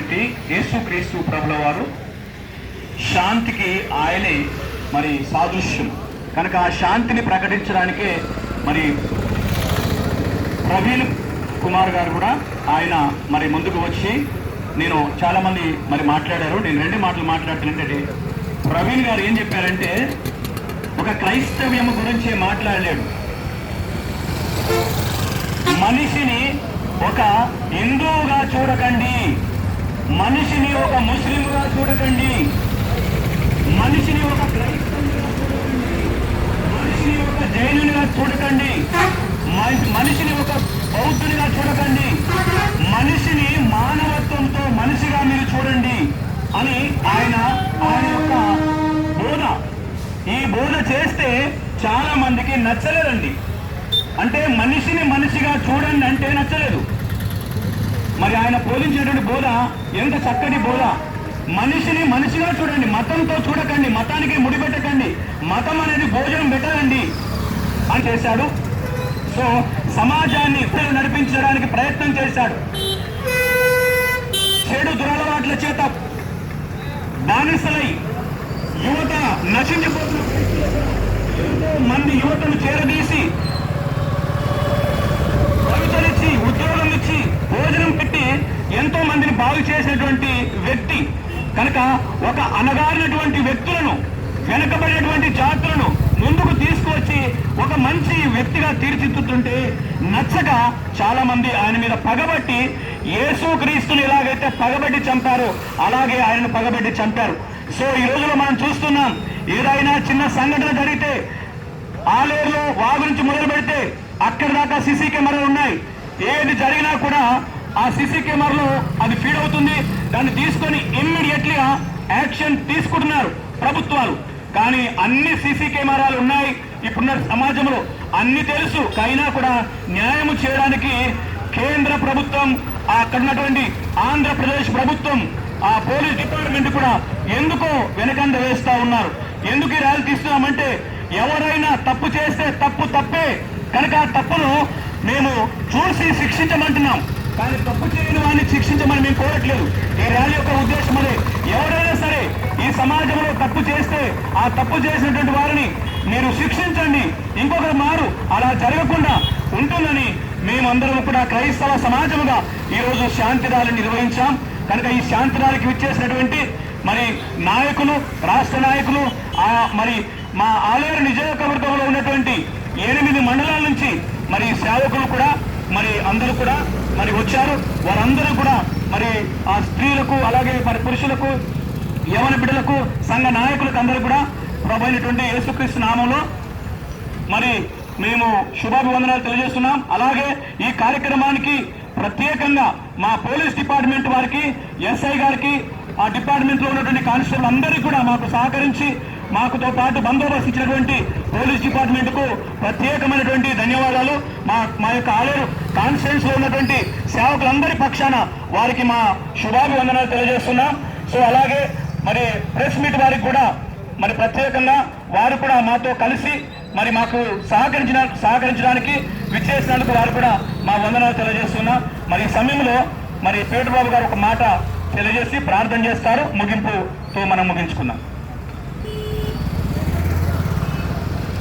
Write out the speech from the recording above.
అయినటువంటి యేసుక్రీస్తు ప్రభుల వారు శాంతికి ఆయనే మరి సాదృశ్యం. కనుక ఆ శాంతిని ప్రకటించడానికే మరి ప్రవీణ్ కుమార్ గారు కూడా ఆయన మరి ముందుకు వచ్చి నేను చాలా మంది మరి మాట్లాడారు. నేను రెండు మాటలు మాట్లాడుతున్నట్టు ప్రవీణ్ గారు ఏం చెప్పారంటే ఒక క్రైస్తవ్యం గురించి మాట్లాడలేడు. మనిషిని ఒక హిందువుగా చూడకండి మనిషిని ఒక ముస్లింగా చూడకండి. మనిషిని ఒక మనిషిని ఒక జైనునిగా చూడకండి. మ- మనిషిని ఒక బౌద్ధునిగా చూడకండి. మనిషిని మానవత్వంతో మనిషిగా మీరు చూడండి అని ఆయన ఆయన యొక్క బోధ. ఈ బోధ చేస్తే చాలా మందికి నచ్చలేదండి. అంటే మనిషిని మనిషిగా చూడండి అంటే నచ్చలేదు. మరి ఆయన బోధించేటువంటి బోధ ఎంత చక్కటి బోధ? మనిషిని మనిషిగా చూడండి మతంతో చూడకండి మతానికి ముడిపెట్టకండి మతం అనేది భోజనం పెట్టదండి అని చేశాడు. సో సమాజాన్ని ఇతరులు నడిపించడానికి ప్రయత్నం చేశాడు. చెడు దురలవాట్ల చేత బానిసలై యువత నశించిపోతున్న మంది యువతను చేరదీసి కవితలిచ్చి ఉద్యోగం కనుక ఒక అనగారినటువంటి వ్యక్తులను వెనకబడినటువంటి జాతులను ముందుకు తీసుకువచ్చి ఒక మంచి వ్యక్తిగా తీర్చిదిద్దుతుంటే నచ్చక చాలా మంది ఆయన మీద పగబట్టి యేసు క్రీస్తుని ఎలాగైతే పగబట్టి చంపారో అలాగే ఆయనను పగబట్టి చంపారు. సో ఈ రోజులో మనం చూస్తున్నాం ఏదైనా చిన్న సంఘటన జరిగితే ఆలేరులో వాగు నుంచి మొదలు పెడితే అక్కడ దాకా సీసీ కెమెరాలు ఉన్నాయి. ఏది జరిగినా కూడా ఆ సీసీ కెమెరాలో అది ఫీడ్ అవుతుంది. దాన్ని తీసుకొని ఇమ్మీడియట్లీగా యాక్షన్ తీసుకుంటున్నారు ప్రభుత్వాలు. కానీ అన్ని సీసీ కెమెరాలు ఉన్నాయి. ఇప్పుడున్న సమాజంలో అన్ని తెలుసు. కైనా కూడా న్యాయం చేయడానికి కేంద్ర ప్రభుత్వం అక్కడ ఉన్నటువంటి ఆంధ్రప్రదేశ్ ప్రభుత్వం ఆ పోలీస్ డిపార్ట్మెంట్ కూడా ఎందుకో వెనకంద వేస్తా ఉన్నారు. ఎందుకు ఈ ర్యాలీ తీస్తున్నామంటే ఎవరైనా తప్పు చేస్తే తప్పు తప్పే. కనుక ఆ తప్పును మేము చూసి శిక్షించమంటున్నాం. కానీ తప్పు చేయని వాడిని శిక్షించమని మేము కోరట్లేదు. ఈ ర్యాలీ యొక్క ఉద్దేశం అదే. ఎవరైనా సరే ఈ సమాజంలో తప్పు చేస్తే ఆ తప్పు చేసినటువంటి వారిని మీరు శిక్షించండి. ఇంకొకరు మారు. అలా జరగకుండా ఉంటుందని మేమందరం కూడా క్రైస్తవ సమాజముగా ఈరోజు శాంతి ర్యాలీ నిర్వహించాం. కనుక ఈ శాంతి ర్యాలీకి విచ్చేసినటువంటి మరి నాయకులు రాష్ట్ర నాయకులు ఆ మరి మా ఆలయ నియోజకవర్గంలో ఉన్నటువంటి ఎనిమిది మండలాల నుంచి మరి సేవకులు కూడా మరి అందరూ కూడా మరి వచ్చారు. వారందరూ కూడా మరి ఆ స్త్రీలకు అలాగే మరి పురుషులకు యవన బిడ్డలకు సంఘ నాయకులకు అందరూ కూడా ప్రభు అయినటువంటి యేసుక్రీస్తు నామంలో మరి మేము శుభాభివందనాలు తెలియజేస్తున్నాం. అలాగే ఈ కార్యక్రమానికి ప్రత్యేకంగా మా పోలీస్ డిపార్ట్మెంట్ వారికి ఎస్ఐ గారికి ఆ డిపార్ట్మెంట్లో ఉన్నటువంటి కానిస్టేబుల్ అందరికీ కూడా మాకు సహకరించి మాకుతో పాటు బందోబస్తు ఇచ్చినటువంటి పోలీస్ డిపార్ట్మెంట్కు ప్రత్యేకమైనటువంటి ధన్యవాదాలు. మా మా యొక్క ఆలేరు కాన్స్టిట్యూన్స్లో ఉన్నటువంటి సేవకులందరి పక్షాన వారికి మా శుభాభివందనాలు తెలియజేస్తున్నాం. సో అలాగే మరి ప్రెస్ మీట్ వారికి కూడా మరి ప్రత్యేకంగా వారు కూడా మాతో కలిసి మరి మాకు సహకరించిన సహకరించడానికి విచ్చేసినందుకు వారు కూడా మా వందనాలు తెలియజేస్తున్నాం. మరి ఈ సమయంలో మరి పేటబాబు గారు ఒక మాట తెలియజేసి ప్రార్థన చేస్తారు. ముగింపుతో మనం ముగించుకుందాం.